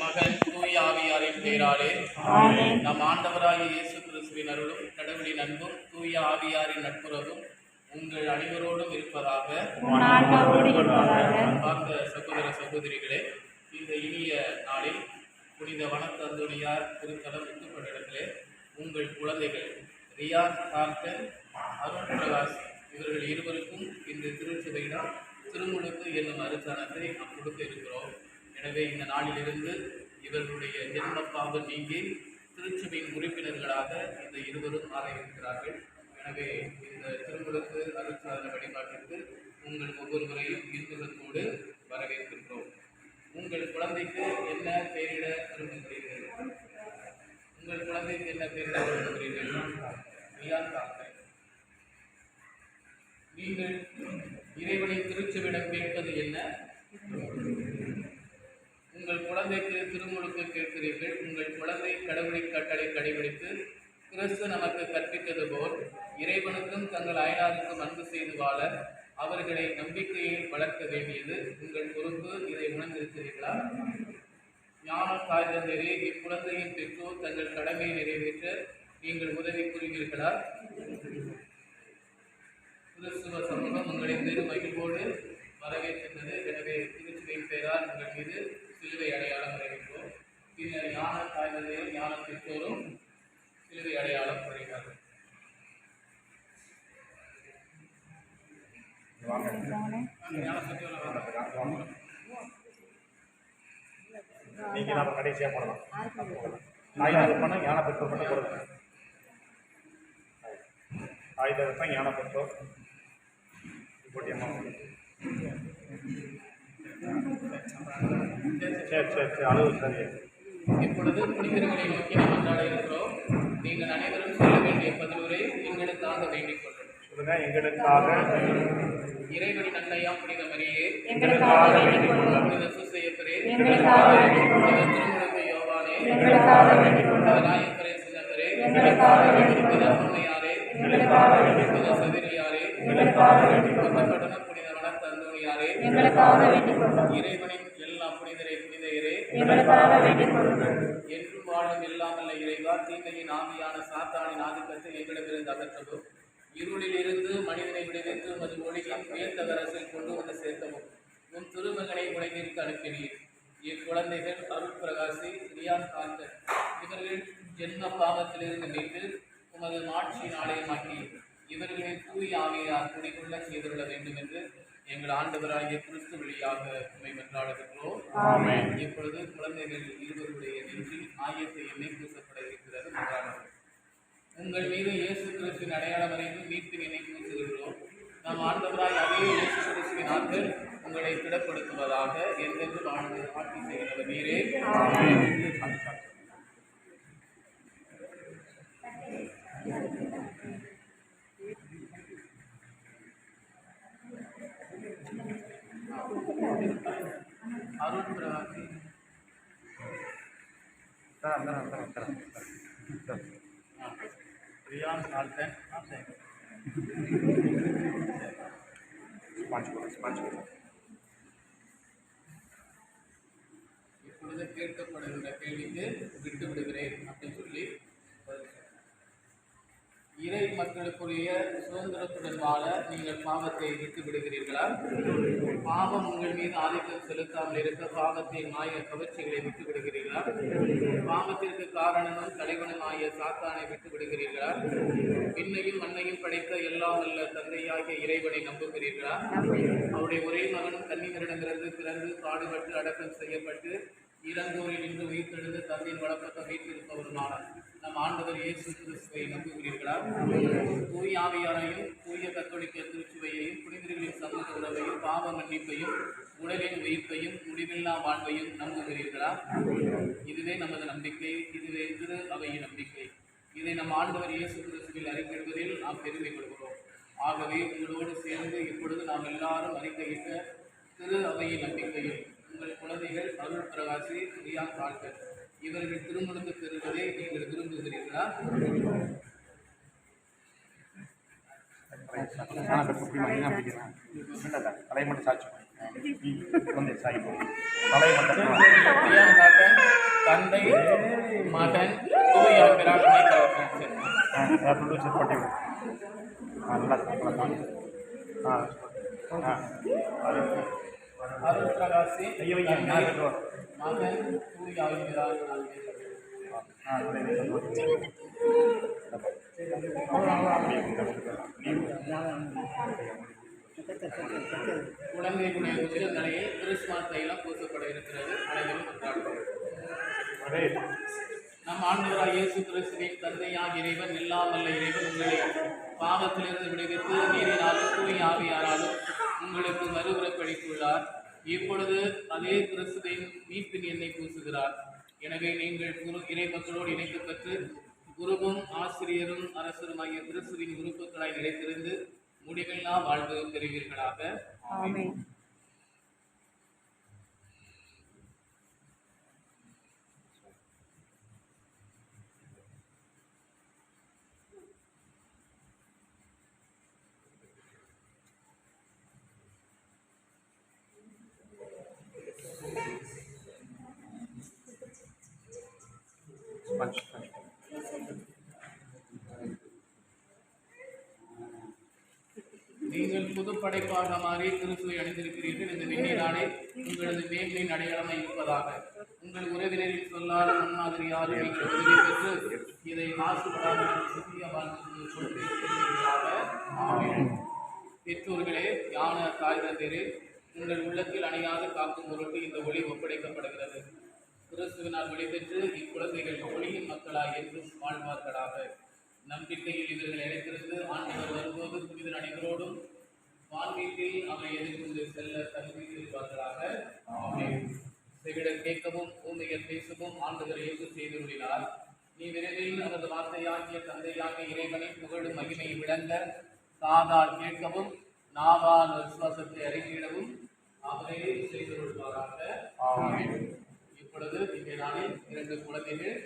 மகன் தூய ஆவியாரின் பேராலே. நம் ஆண்டவராகிய இயேசு கிறிஸ்துவின் அருளும் கடவுளின் அன்பும் தூய ஆவியாரின் நட்புறவும் உங்கள் அனைவரோடும் இருப்பதாக. பார்த்த சகோதர சகோதரிகளே இந்த இனிய நாளில் புனித வனத்தந்தோணியார் திருத்தலம் முத்துப்பட்டிடத்திலே உங்கள் குழந்தைகள் ரியான் கார்டன் அருண் பிரகாஷ் இவர்கள் இருவருக்கும் இந்த திருச்சபையிடம் திருமுழுக்கு என்னும் அருச்சானத்தை நாம் கொடுக்க இருக்கிறோம். எனவே இந்த நாளிலிருந்து இவர்களுடைய ஜென்ம நீங்கி திருச்சபையின் உறுப்பினர்களாக இந்த இருவரும் மாற இருக்கிறார்கள் எனவே இந்த திருமுழுக்கு அருட்சாதன வழிபாட்டிற்கு உங்கள் ஒவ்வொருவரையும் இந்துலத்தோடு வரவேற்கின்றோம். உங்கள் குழந்தைக்கு என்ன பெயரிட விரும்புகிறீர்கள்? உங்கள் குழந்தைக்கு என்ன பெயரிட விரும்புகிறீர்கள்? நீங்கள் இறைவனின் திருச்செவிடம் கேட்பது என்ன? உங்கள் குழந்தைக்கு திருமுழுக்கு கேட்கிறீர்கள். உங்கள் குழந்தை கடவுளை கட்டளை கடைபிடித்து கிறிஸ்து நமக்கு கற்பித்தது போல் இறைவனுக்கும் தங்கள் அயலாருக்கும் அன்பு செய்து வாழ அவர்களை நம்பிக்கையில் வளர்க்க வேண்டியது உங்கள் பொறுப்பு. இதை உணர்ந்திருக்கிறீர்களா? ஞான காரியந்தரே இக்குழந்தையின் பெற்றோர் தங்கள் கடமையை நிறைவேற்ற நீங்கள் உதவி புரிவீர்களா? கிறிஸ்துவ சமூகம் உங்களை பெரும் மகிழ்வோடு வரவேற்கின்றது எனவே திருச்சிவையின் பெயரால் உங்கள் மீது சிலுவை அடையாளம் வரைகின்றோம் பின்னர் ஞான காய்கறியும் ஞான பெற்றோரும் சிலுவை அடையாளம் வரைகிறார்கள் நீங்க நம்ம போடலாம் ஆயுத விற்பனை ஞான பெற்றோர் மட்டும் கொடுங்க ஆயுத ஞான பெற்றோர் போட்டியம்மா சரி சரி சரி அளவு சரி இப்பொழுது புனிதர்களை நோக்கி நாம் கொண்டாட இருக்கிறோம் நீங்கள் அனைவரும் சொல்ல வேண்டிய பதிலுரை எங்களுக்காக வேண்டிக் சொல்லுங்க எங்களுக்காக இறைவனின் அன்னையாம் புனித மரியே எங்களுக்காக வேண்டிக் கொள்ளும் புனித சுசையப்பரே எங்களுக்காக வேண்டிக் கொள்ளும் புனித திருமுழுக்கு யோவானே எங்களுக்காக வேண்டிக் கொள்ளும் புனித நாயக்கரே சின்னப்பரே எங்களுக்காக வேண்டிக் வேண்டிக் புனித சதிரியாரே எங்களுக்காக வேண்டிக் கொள்ளும் புனித புனித வனத்தந்தோணியாரே எங்களுக்காக வேண்டிக் கொள்ளும் இறைவனின் எல்லா புனிதரே புனிதையரே. எங்களுக்காக வேண்டிக் கொள்ளும் என்றும் வாழும் இல்லாமல்ல இறைவா தீமையின் ஆவியான சாத்தானின் ஆதிக்கத்தை எங்களிடமிருந்து அகற்றவும். இருளில் இருந்து மனிதனை விடுவித்து மது ஒளியின் உயர்த்தகரசில் கொண்டு வந்து சேர்க்கவும். உன் திருமகனை உலகிற்கு அனுப்பினீர். இக்குழந்தைகள் அருள் பிரகாசி ரியான் காந்தன் இவர்கள் ஜென்ம பாவத்திலிருந்து மீண்டு உமது மாட்சியின் ஆலயமாக்கி இவர்களின் தூய் ஆவியார் குடிகொள்ள செய்துள்ள வேண்டும் என்று எங்கள் ஆண்டவராகிய கிறிஸ்து வழியாக உண்மை மன்றாடுகின்றோம். இப்பொழுது குழந்தைகள் இருவருடைய நெஞ்சில் ஆயத்தை எண்ணெய் பூசப்பட இருக்கிறது மன்றாடுங்கள் உங்கள் மீது இயேசு கிறிஸ்துவின் அடையாளம் வரைந்து மீட்பின் எண்ணெய் பூசுகின்றோம். நம் ஆண்டவராய் அதே இயேசு கிறிஸ்துவின் ஆற்றல் உங்களை திடப்படுத்துவதாக எந்தெந்து வாழ்ந்து ஆட்சி செய்கிறவர் நீரே. அருள் பிரகாசி தரேன் தரேன் தரேன். தரேன் ரியான் ஆல்டன் இப்பொழுது கேட்கப்படுகின்ற கேள்விக்கு விட்டு விடுகிறேன் அப்படின்னு சொல்லி இறை மக்களுக்குரிய சுதந்திரத்துடன் வாழ நீங்கள் பாவத்தை விட்டு விடுகிறீர்களா? பாவம் உங்கள் மீது ஆதிக்கம் செலுத்தாமல் இருக்க பாவத்தின் மாய கவர்ச்சிகளை விட்டு விடுகிறீர்களா? பாவத்திற்கு காரணமும் தலைவனும் ஆகிய சாத்தானை விட்டு விடுகிறீர்களா? பின்னையும் மண்ணையும் படைத்த எல்லாம் நல்ல தந்தையாகிய இறைவனை நம்புகிறீர்களா? அவருடைய ஒரே மகனும் தண்ணீரிடமிருந்து பிறந்து பாடுபட்டு அடக்கம் செய்யப்பட்டு இறந்தோரில் இன்று உயிர்த்தெழுந்து தந்தையின் வழக்கத்தை வைத்திருப்பவருமானார் நம் ஆண்டவர் இயேசு கிறிஸ்துவை நம்புகிறீர்களா? தூய் ஆவியாரையும் தூய கத்தோலிக்க திருச்சுவையையும் புனிதர்களின் சமூக உறவையும் பாவ மன்னிப்பையும் உடலின் உயிர்ப்பையும் முடிவில்லா வாழ்வையும் நம்புகிறீர்களா? இதுவே நமது நம்பிக்கை இதுவே திரு அவையின் நம்பிக்கை. இதை நம் ஆண்டவர் இயேசு கிறிஸ்துவில் அறிவிப்பதில் நாம் பெருமை கொள்கிறோம். ஆகவே உங்களோடு சேர்ந்து இப்பொழுது நாம் எல்லாரும் அறிக்கையிட்ட திரு அவையின் நம்பிக்கையில் உங்கள் குழந்தைகள் அருள் பிரகாசி பிரியா கால்கர் இவர்கள் திருமணத்து பெறுவதை நீங்கள் விரும்புகிறீர்களா? தலை மட்டும் சாட்சி தந்தை மகன் அருள் பிரகாசி கட்டுவா மகன் தூய பிரார்த்தனை ஆ இல்லை இல்லை சொல்லுவாங்க குழந்தைகளுடைய உச்சந்தலையில் கிறிஸ்துமஸ் தைலம் பூசப்பட இருக்கிறது அனைவரும் கொண்டாடுவோம் நம் ஆண்டவராய் இயேசு கிறிஸ்துவின் தந்தையாக இறைவன் இல்லாமல்ல இறைவன் உங்களை பாவத்திலிருந்து விடுவித்து நீரினாலும் தூய் ஆவியாராலும் உங்களுக்கு மறுபிறப்பளித்துள்ளார் இப்பொழுது அதே கிறிஸ்துவின் மீட்பின் எண்ணெய் பூசுகிறார். எனவே நீங்கள் குரு இறை மக்களோடு இணைத்து பெற்று குருவும் ஆசிரியரும் அரசருமாகிய கிறிஸ்துவின் உறுப்புகளாய் நிலைத்திருந்து முடிவில்லா வாழ்வு பெறுவீர்களாக. ஆமீன். நீங்கள் புது படைப்பாக மாறி திருசுவை அணிந்திருக்கிறீர்கள். இந்த வெண்ணிலாடை உங்களது மேன்மையின் அடையாளமாக இருப்பதாக. உங்கள் உறவினரின் சொல்லாத முன்மாதிரியாலும் நீங்கள் உதவி பெற்று இதை மாசுபடாமல் சுற்றிய வாழ்ந்து கொடுத்திருக்கிறீர்களாக ஆமென். பெற்றோர்களே ஞான தாய் தந்தரே உங்கள் உள்ளத்தில் அணையாது காக்கும் பொருட்டு இந்த ஒளி ஒப்படைக்கப்படுகிறது. கிறிஸ்துவினால் ஒளிபெற்று இக்குழந்தைகள் ஒளியின் மக்களாக என்றும் வாழ்வார்களாக நம்பிக்கையில் இவர்கள் இணைத்திருந்து ஆண்டவர் வரும்போது புனித நடிகளோடும் வான்வீட்டில் அவரை எதிர்கொண்டு செல்ல தகுதி பெறுவார்களாக ஆமென். கேட்கவும் ஊமையர் பேசவும் ஆண்டவர் செய்து செய்துள்ளார் நீ விரைவில் அவரது வார்த்தையாகிய தந்தையாக இறைவனை புகழும் மகிமையை விளங்க காதால் கேட்கவும் நாவால் விசுவாசத்தை அறிக்கையிடவும் அவரே செய்துள்ளாராக ஆமென். இப்பொழுது இங்கே நாளில் இரண்டு குழந்தைகள்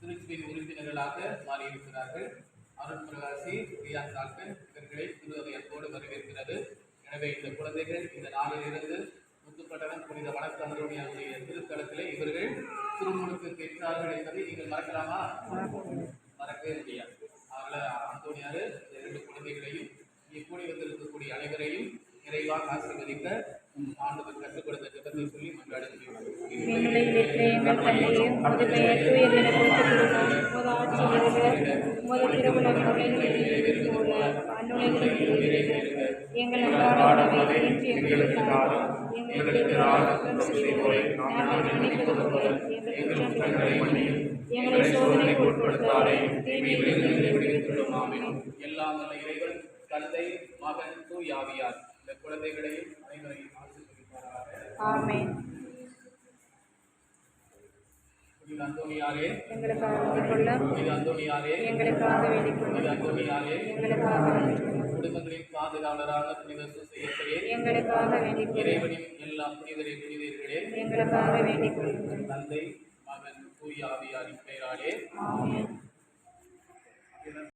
திருச்சியின் உறுப்பினர்களாக மாறியிருக்கிறார்கள். அருண் பிரகாசி பிரியா சாக்கர் இவர்களை திருவகையத்தோடு வரவேற்கிறது. எனவே இந்த குழந்தைகள் இந்த நாளிலிருந்து முத்துப்பட்டணம் புனித வணக்க அந்தோணியாருடைய திருத்தலத்திலே இவர்கள் திருமுழுக்கு பெற்றார்கள் என்பதை நீங்கள் மறக்கலாமா? மறக்கவே முடியாது. அவங்கள அந்தோனியார் இந்த இரண்டு குழந்தைகளையும் இங்கே கூடி வந்திருக்கக்கூடிய அனைவரையும் நிறைவாக ஆசீர்வதிக்க இருக்கிற எங்கள் தந்தையே உமது பெயர் தூயதென போற்றப்படுவது உமது ஆட்சி வருக உமது உலகில் நிறைவேறுவது போல எங்கள் அன்றாட இன்று எங்களுக்கு எங்களுக்கு எதிராக குற்றம் செய்வோரை நாங்கள் மன்னிப்பது போல எங்கள் குற்றங்களை மன்னியும் எங்களை சோதனைக்கு உட்படுத்தாதே தீமையிலிருந்து விடுவித்துள்ளோம் ஆமென் எல்லாம் வல்ல இறைவன் தந்தை மகன் தூய் ஆவியார் இந்த குழந்தைகளையும் ஆமென். எங்களுக்காக வேண்டிக் கொள்ள புனித அந்தோணியாரே எங்களுக்காக வேண்டிக் கொள்ள புனித அந்தோணியாரே எங்களுக்காக குடும்பங்களின் பாதுகாவலரான புனித சுசையத்தையே எங்களுக்காக வேண்டிக் கொள்ள இறைவனின் எல்லா புனிதரை புனிதர்களே. எங்களுக்காக வேண்டிக் கொள்ளுங்கள் தந்தை மகன் தூய் ஆவியாரின் பெயராலே. ஆமென்.